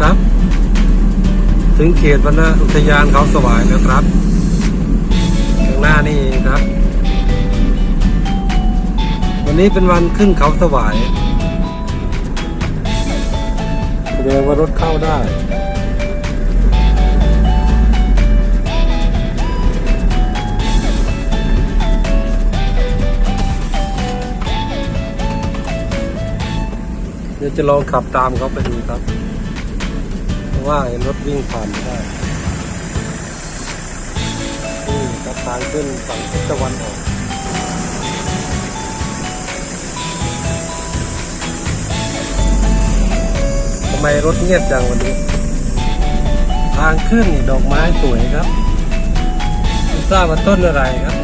ครับ ถึงเขตวรรณอุทยานเขาสวายแล้วครับข้างหน้านี่เองครับ วันนี้เป็นวันขึ้นเขาสวายแสดงว่ารถเข้าได้เดี๋ยวจะลองขับตามเขาไปดูครับ ว่าเห็นรถวิ่งผ่านไม่ได้นี่ครับทางขึ้นฝั่งทิศตะวันออกทำไมรถเงียบจังวันนี้ ทางขึ้นนี่ดอกไม้สวยครับทราบว่าต้นอะไรครับ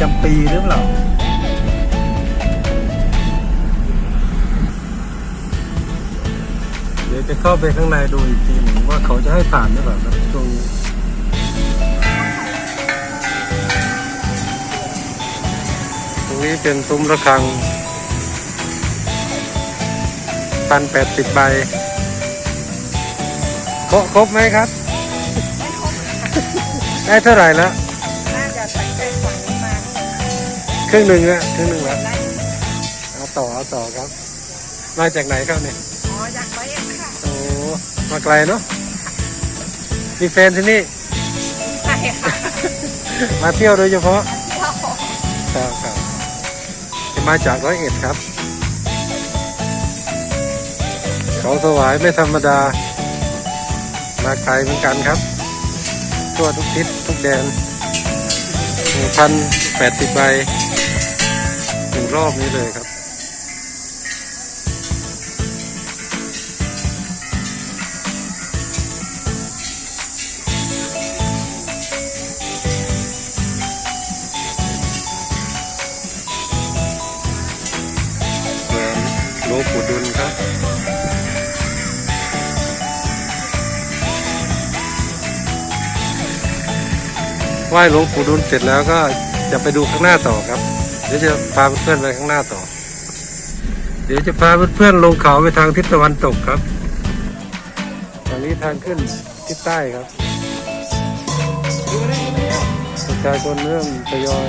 จำปีหรือเปล่า เดี๋ยวจะเข้าไปข้างในดูอีกทีหนึ่งว่าเขาจะให้ผ่านหรือเปล่าครับช่วงนี้ตรงนี้เป็นซุ้มระฆังพันแปดสิบใบครบครบไหมครับ ได้เท่าไหร่แล้วน่าจะตั้งใจฝั่งนี้มาครึ่งหนึ่งอะครึ่งหนึ่งแล้วได้เอาต่อ เอาต่อครับ มาจากไหนครับเนี่ย อ๋ออยากไปเองค่ะโอ้มาไกลเนาะมีแฟนที่นี่ ใช่ค่ะมาเที่ยวโดยเฉพาะเที่ยวครับครับจะมาจากร้อยเอ็ดครับ เขาสวายไม่ธรรมดา มาไกลเหมือนกันครับ ทั่วทุกทิศทุกแดนหนึ่งพันแปดสิบใบหนึ่งรอบนี้เลยครับ วงปู่ดุลครับไหว้หลวงปู่ดุลเสร็จแล้วก็จะไปดูข้างหน้าต่อครับ เดี๋ยวจะพาเพื่อนไปข้างหน้าต่อ เดี๋ยวจะพาเพื่อนๆลงเขาไปทางทิศตะวันตกครับทางนี้ทางขึ้นทิศใต้ครับประชาชนเริ่มทยอย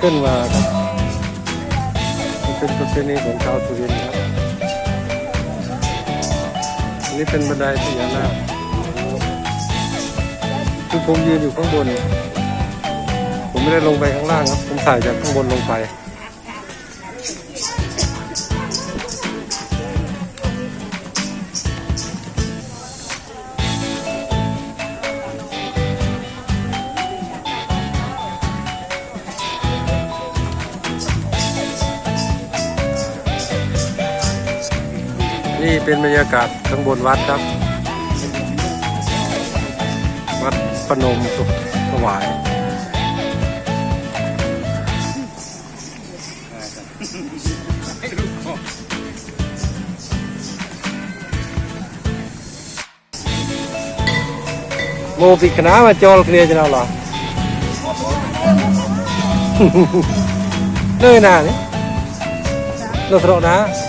ขึ้นมาครับ เป็นประเพณีของชาวสุรินทร์ครับอันนี้เป็นบันไดพญานาคคือผมยืนอยู่ข้างบน ผมไม่ได้ลงไปข้างล่างครับ ผมถ่ายจากข้างบนลงไป นี่เป็นบรรยากาศข้างบนวัดครับ วัดพนมสุขสวายโมปิคณะมาจอลเคลียร์จะเอาหรอเนื่อยหนานี่เราสระนะ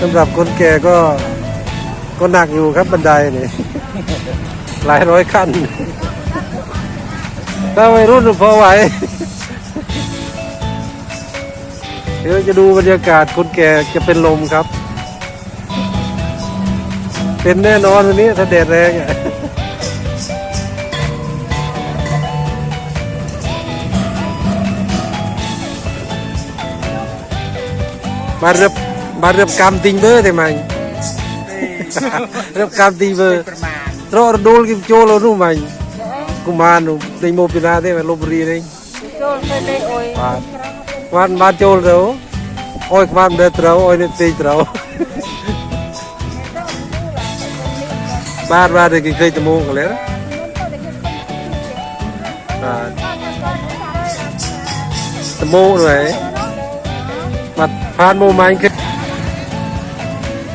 สำหรับคนแก่ก็ก็หนักอยู่ครับบันไดนี่ หลายร้อยขั้น ถ้าวัยรุ่นพอไหว เดี๋ยวจะดูบรรยากาศคนแก่จะเป็นลมครับ เป็นแน่นอนวันนี้ถ้าแดดแรงอะมาเรียบ มาเรียบกรรมติงเบอร์ได้ไหมเรียบกรรมติงเบอร์ประมาณตรอดูลกิมโจโลนู่ไหมกุมารนูในโมปินาได้ไหมลบบุรีนี่โจนไปเลยโอ้ยบาทวันบาทโจลเราโอ้ยความเดื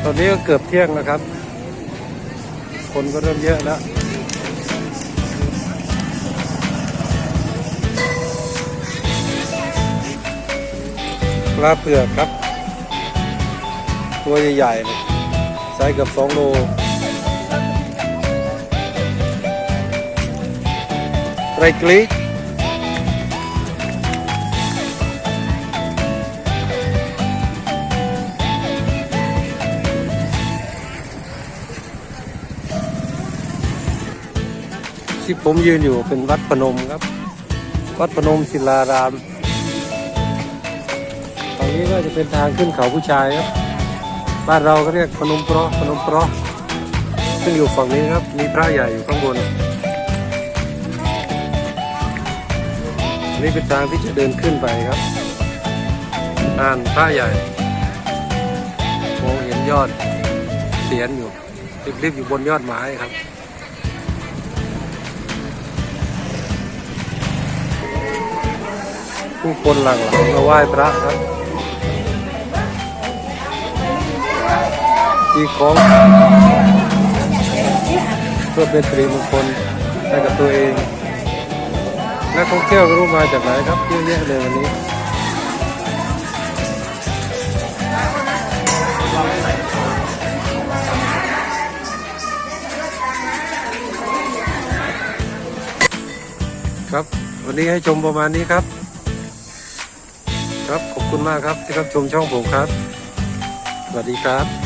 ตอนนี้ก็เกือบเที่ยงแล้วครับ คนก็เริ่มเยอะแล้วปลาเปลือกครับ ตัวใหญ่ๆเลยไซส์เกือบสองโลไรกลิก ที่ผมยืนอยู่เป็นวัดพนมครับ วัดพนมศิลารามฝั่งนี้ก็จะเป็นทางขึ้นเขาผู้ชายครับ บ้านเราก็เรียกพนมเปราะพนมเปราะซึ่งอยู่ฝั่งนี้ครับ มีพระใหญ่อยู่ข้างบน นี่เป็นทางที่จะเดินขึ้นไปครับอ่านพระใหญ่มองเห็นยอดเสียนอยู่ริบๆอยู่บนยอดไม้ครับ ผู้คนหลั่งไหลมาไหว้พระครับจีของเพื่อเป็นสิริมงคลให้กับตัวเองนักท่องเที่ยวก็รู้มาจากไหนครับเยอะแยะเลยวันนี้ครับ วันนี้ให้ชมประมาณนี้ครับ ครับขอบคุณมากครับที่รับชมช่องผมครับ สวัสดีครับ